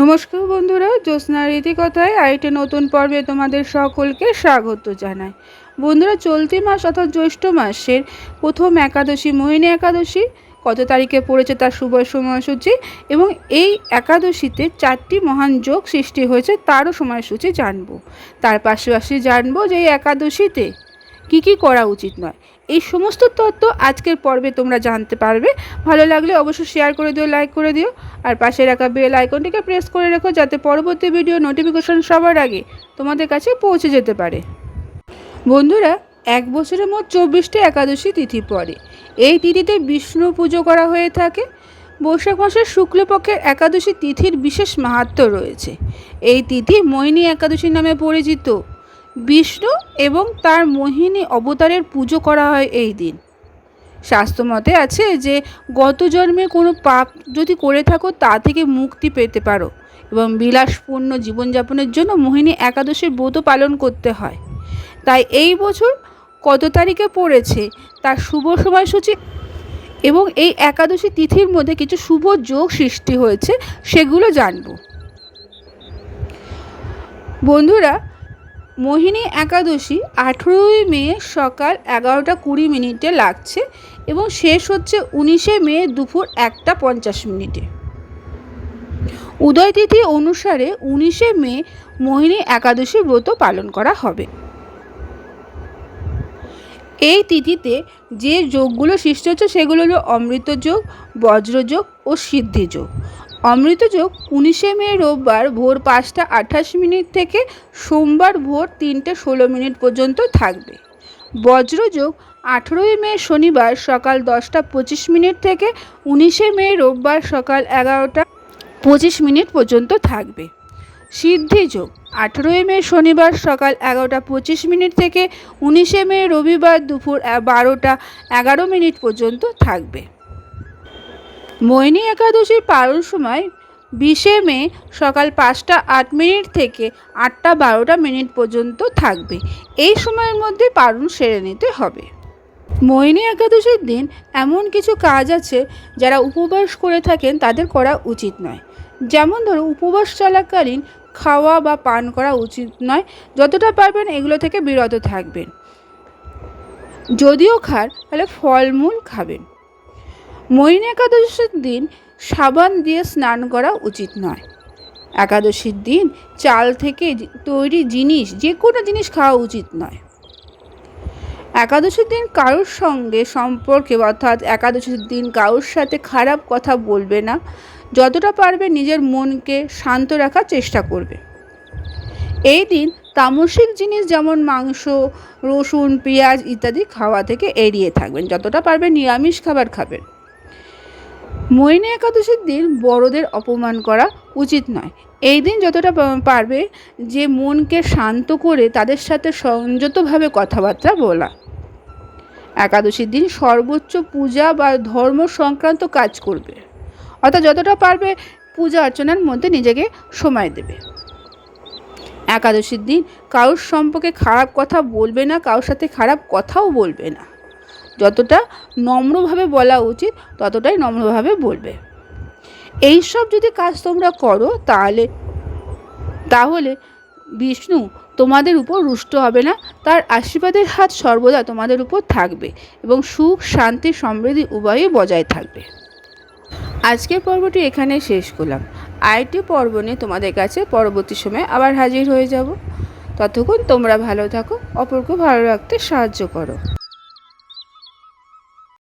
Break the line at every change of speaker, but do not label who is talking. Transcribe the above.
নমস্কার বন্ধুরা, জ্যোৎস্না রীতিকথায় আরেকটি নতুন পর্বে তোমাদের সকলকে স্বাগত জানাই। বন্ধুরা, চলতি মাস অর্থাৎ জ্যৈষ্ঠ মাসের প্রথম একাদশী, মোহিনী একাদশী কত তারিখে পড়েছে তার শুভ সময়সূচি এবং এই একাদশীতে চারটি মহান যোগ সৃষ্টি হয়েছে, তারও সময়সূচি জানব। তার পাশাপাশি জানব যে এই একাদশীতে কি কি করা উচিত নয়। এই সমস্ত তথ্য আজকের পর্বে তোমরা জানতে পারবে। ভালো লাগলে অবশ্যই শেয়ার করে দিও লাইক করে দিও। আর পাশে রাখা বেল আইকনটিকে প্রেস করে রেখো যাতে পরবর্তী ভিডিও নোটিফিকেশন সবার আগে তোমাদের কাছে পৌঁছে যেতে পারে। বন্ধুরা, এক বছরের মোট চব্বিশটি একাদশী তিথি পড়ে। এই তিথিতে বিষ্ণু পুজো করা হয়ে থাকে। বৈশাখ মাসের শুক্লপক্ষের একাদশী তিথির বিশেষ মাহাত্ম রয়েছে। এই তিথি মোহিনী একাদশী নামে পরিচিত। বিষ্ণু এবং তার মোহিনী অবতারের পুজো করা হয় এই দিন। শাস্ত্রমতে আছে যে, গত জন্মে কোনো পাপ যদি করে থাকো, তা থেকে মুক্তি পেতে পারো এবং বিলাসপূর্ণ জীবনযাপনের জন্য মোহিনী একাদশীর ব্রত পালন করতে হয়। তাই এই বছর কত তারিখে পড়েছে তার শুভ সময়সূচি এবং এই একাদশী তিথির মধ্যে কিছু শুভ যোগ সৃষ্টি হয়েছে, সেগুলো জানব। বন্ধুরা মোহিনী একাদশী আঠেরোই মে সকাল এগারোটা কুড়ি মিনিটে লাগছে এবং শেষ হচ্ছে উনিশে মে দুপুর একটা পঞ্চাশ মিনিটে। উদয় তিথি অনুসারে উনিশে মে মোহিনী একাদশী ব্রত পালন করা হবে। এই তিথিতে যে যোগগুলো সৃষ্টি হচ্ছে সেগুলো হলো অমৃত যোগ বজ্রযোগ ও সিদ্ধি যোগ। অমৃতযোগ উনিশে মে রোববার ভোর পাঁচটা আঠাশ মিনিট থেকে সোমবার ভোর তিনটে ষোলো মিনিট পর্যন্ত থাকবে। বজ্রযোগ আঠেরোই মে শনিবার সকাল দশটা পঁচিশ মিনিট থেকে উনিশে মে রোববার সকাল এগারোটা পঁচিশ মিনিট পর্যন্ত থাকবে। সিদ্ধি যোগ আঠেরোই মে শনিবার সকাল এগারোটা পঁচিশ মিনিট থেকে উনিশে মে রবিবার দুপুর বারোটা এগারো মিনিট পর্যন্ত থাকবে। মোহিনী একাদশীর পালন সময় বিশে মে সকাল পাঁচটা আট মিনিট থেকে আটটা বারোটা মিনিট পর্যন্ত থাকবে। এই সময়ের মধ্যে পালন সেরে নিতে হবে। মোহিনী একাদশীর দিন এমন কিছু কাজ আছে যারা উপবাস করে থাকেন তাদের করা উচিত নয়। যেমন ধরো উপবাস চলাকালীন খাওয়া বা পান করা উচিত নয়। যতটা পারবেন এগুলো থেকে বিরত থাকবেন। যদিও খান, তাহলে ফলমূল খাবেন। মৈন একাদশীর দিন সাবান দিয়ে স্নান করা উচিত নয়। একাদশীর দিন চাল থেকে তৈরি জিনিস, যে কোনো জিনিস খাওয়া উচিত নয়। একাদশীর দিন কারোর সঙ্গে সম্পর্কে অর্থাৎ একাদশীর দিন কারোর সাথে খারাপ কথা বলবে না, যতটা পারবে নিজের মনকে শান্ত রাখার চেষ্টা করবে। এই দিন তামসিক জিনিস যেমন মাংস, রসুন, পেঁয়াজ ইত্যাদি খাওয়া থেকে এড়িয়ে থাকবেন। যতটা পারবে নিরামিষ খাবার খাবেন। মৈনী একাদশীর দিন বড়দের অপমান করা উচিত নয়। এই দিন যতটা পারবে যে মনকে শান্ত করে তাদের সাথে সংযতভাবে কথাবার্তা বলা। একাদশীর দিন সর্বোচ্চ পূজা বা ধর্ম সংক্রান্ত কাজ করবে। অর্থাৎ যতটা পারবে পূজা অর্চনার মধ্যে নিজেকে সময় দেবে। একাদশীর দিন কারোর সম্পর্কে খারাপ কথা বলবে না, কারোর সাথে খারাপ কথাও বলবে না। যতটা নম্রভাবে বলা উচিত, ততটাই নম্রভাবে বলবে। এই সব যদি কাজ তোমরা করো, তাহলে তাহলে বিষ্ণু তোমাদের উপর রুষ্ট হবে না, তার আশীর্বাদের হাত সর্বদা তোমাদের উপর থাকবে এবং সুখ, শান্তি, সমৃদ্ধি উভয়ই বজায় থাকবে। আজকের পর্বটি এখানে শেষ করলাম। আরেকটি পর্ব নিয়ে তোমাদের কাছে পরবর্তী সময় আবার হাজির হয়ে যাব। ততক্ষণ তোমরা ভালো থাকো, অপরকে ভালো রাখতে সাহায্য করো।